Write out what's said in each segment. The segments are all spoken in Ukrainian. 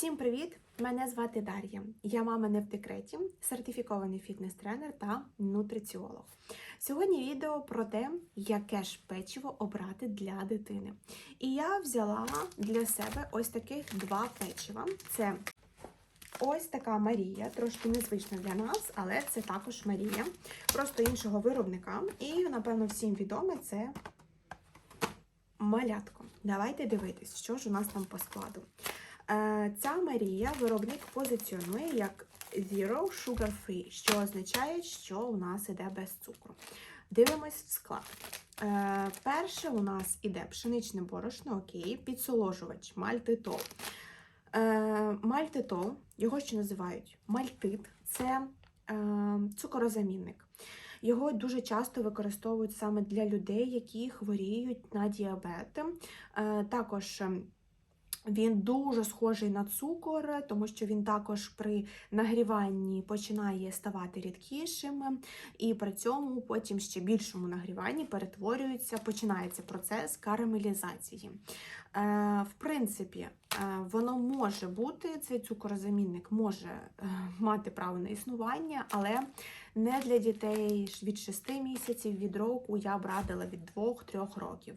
Всім привіт! Мене звати Дар'я. Я мама не в декреті, сертифікований фітнес-тренер та нутриціолог. Сьогодні відео про те, яке ж печиво обрати для дитини. І я взяла для себе ось таких два печива. Це ось така Марія, трошки незвична для нас, але це також Марія, просто іншого виробника. І, напевно, всім відоме це малятко. Давайте дивитись, що ж у нас там по складу. Е, Ця Марія виробник позиціонує як Zero Sugar Free, що означає, що у нас іде без цукру. Дивимось в склад. Е, Перше у нас іде пшеничне борошно, окей, підсоложувач, мальтитол. Е, Мальтитол, його ще називають мальтит, це цукорозамінник. Його дуже часто використовують саме для людей, які хворіють на діабет. Також ем, він дуже схожий на цукор, тому що він також при нагріванні починає ставати рідкішим, і при цьому потім ще більшому нагріванні перетворюється, починається процес карамелізації. Е, В принципі, е, воно може бути, цей цукорозамінник може е, мати право на існування, але не для дітей від 6 місяців, від року я б радила від 2-3 років.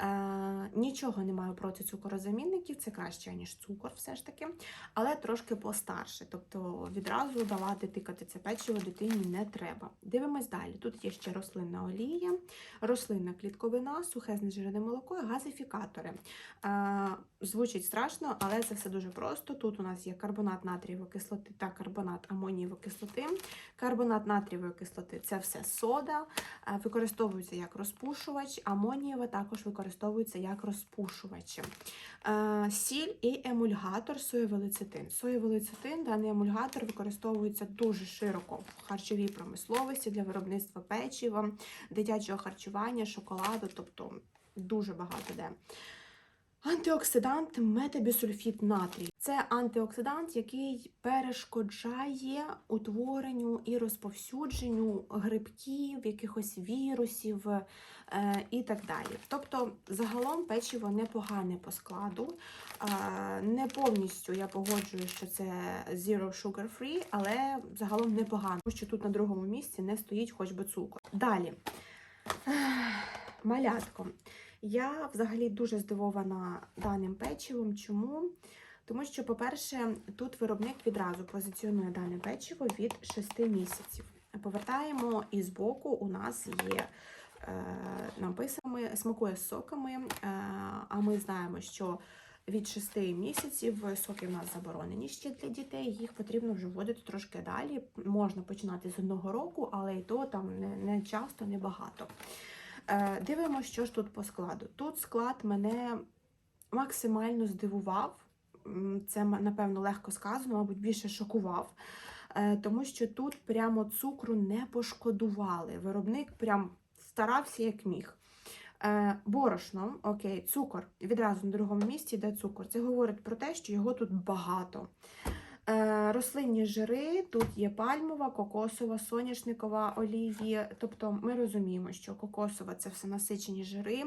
Е, нічого не маю проти цукорозамінників, це краще, ніж цукор, все ж таки, але трошки постарше. Тобто відразу давати тикати це печиво дитині не треба. Дивимось далі. Тут є ще рослинна олія, рослинна клітковина, сухе знежирене молоко газифікатори. Е, звучить страшно, але це все дуже просто. Тут у нас є карбонат натрієвої кислоти та карбонат амонієвої кислоти. Карбонат натрієвої кислоти це все сода, е, використовується як розпушувач, амонієва також використовується як розпушувач. Е, Сіль і емульгатор соєвий лецитин. Соєвий лецитин, даний емульгатор використовується дуже широко в харчовій промисловості для виробництва печива, дитячого харчування, шоколаду, тобто дуже багато де. Антиоксидант метабісульфіт натрій. Це антиоксидант, який перешкоджає утворенню і розповсюдженню грибків, якихось вірусів е, і так далі. Тобто, загалом печиво непогане по складу. Е, не повністю я погоджую, що це zero sugar free, але загалом непогано, тому що тут на другому місці не стоїть хоч би цукор. Далі. Малятко. Я взагалі дуже здивована даним печивом. Чому? Тому що, по-перше, тут виробник відразу позиціонує дане печиво від 6 місяців. Повертаємо і збоку у нас є е, написано, смакує з соками, е, а ми знаємо, що від 6 місяців соки в нас заборонені ще для дітей, їх потрібно вже вводити трошки далі. Можна починати з одного року, але і то там не, не часто, не багато. Е, Дивимося, що ж тут по складу. Тут склад мене максимально здивував. Це, напевно, легко сказано, мабуть, більше шокував, Е, тому що тут прямо цукру не пошкодували. Виробник прям старався як міг. Е, Борошно, окей, цукор. Відразу на другому місці йде цукор. Це говорить про те, що його тут багато. Рослинні жири, тут є пальмова, кокосова, соняшникова олії. Тобто ми розуміємо, що кокосова це все насичені жири.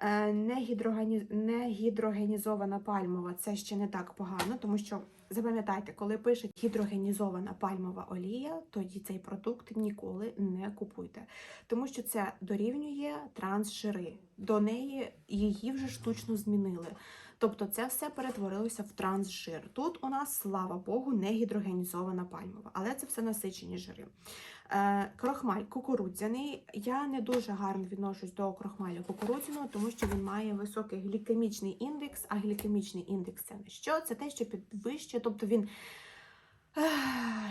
Е, Негідрогенізована пальмова це ще не так погано, тому що запам'ятайте, коли пишуть гідрогенізована пальмова олія, тоді цей продукт ніколи не купуйте. Тому що це дорівнює трансжири. До неї її вже штучно змінили. Тобто це все перетворилося в трансжир. Тут у нас, слава Богу, не гідрогенізована пальмова, але це все насичені жири. Е, крохмаль кукурудзяний. Я не дуже гарно відношусь до крохмалю кукурудзяного, тому що він має високий глікемічний індекс, а глікемічний індекс це не що? Це те, що підвищує, тобто він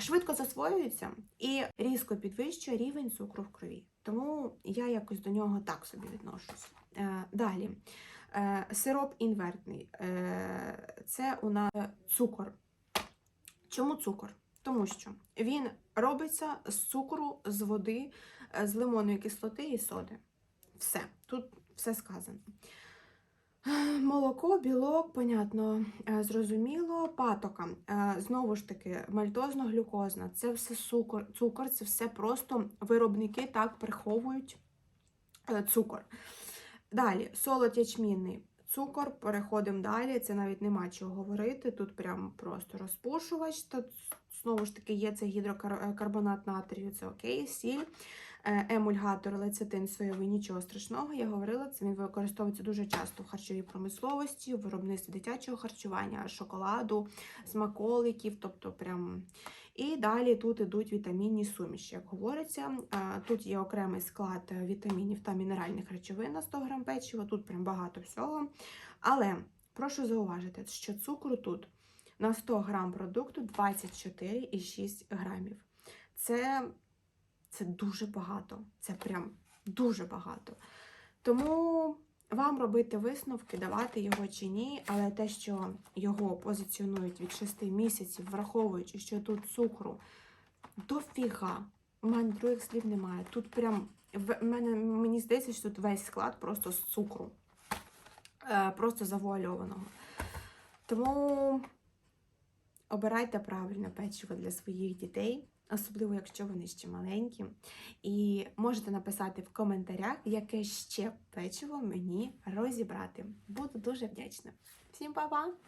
швидко засвоюється і різко підвищує рівень цукру в крові. Тому я якось до нього так собі відношусь. Е, далі. Е, Сироп інвертний Е, це у нас цукор. Чому цукор? Тому що він робиться з цукру, з води, з лимонної кислоти і соди. Все, тут все сказано. Молоко, білок, понятно, е, зрозуміло, патока. Е, Знову ж таки, мальтозно-глюкозна. Це все цукор, цукор, це все просто виробники так приховують е, цукор. Далі, солод ячмінний. цукор, переходимо далі. Це навіть нема чого говорити. Тут прям просто розпушувач. Знову ж таки є це гідрокарбонат натрію, це окей, сіль. Е, Емульгатор, лецитин соєвий, нічого страшного. Я говорила, це він використовується дуже часто в харчовій промисловості, в виробництві дитячого харчування, шоколаду, смаколиків, тобто прям. І далі тут ідуть вітамінні суміші, як говориться. Е, Тут є окремий склад е, вітамінів та мінеральних речовин на 100 грам печива, тут прям багато всього. Але прошу зауважити, що цукру тут на 100 грам продукту 24,6 грамів. Це, це дуже багато. Це прям дуже багато. Тому вам робити висновки, давати його чи ні, але те, що його позиціонують від 6 місяців, враховуючи, що тут цукру дофіга. У мене других слів немає. Тут прям мене мені здається, що тут весь склад просто з цукру, Е, просто завуальованого. Тому обирайте правильне печиво для своїх дітей, особливо якщо вони ще маленькі. І можете написати в коментарях, яке ще печиво мені розібрати. Буду дуже вдячна. Всім па-па!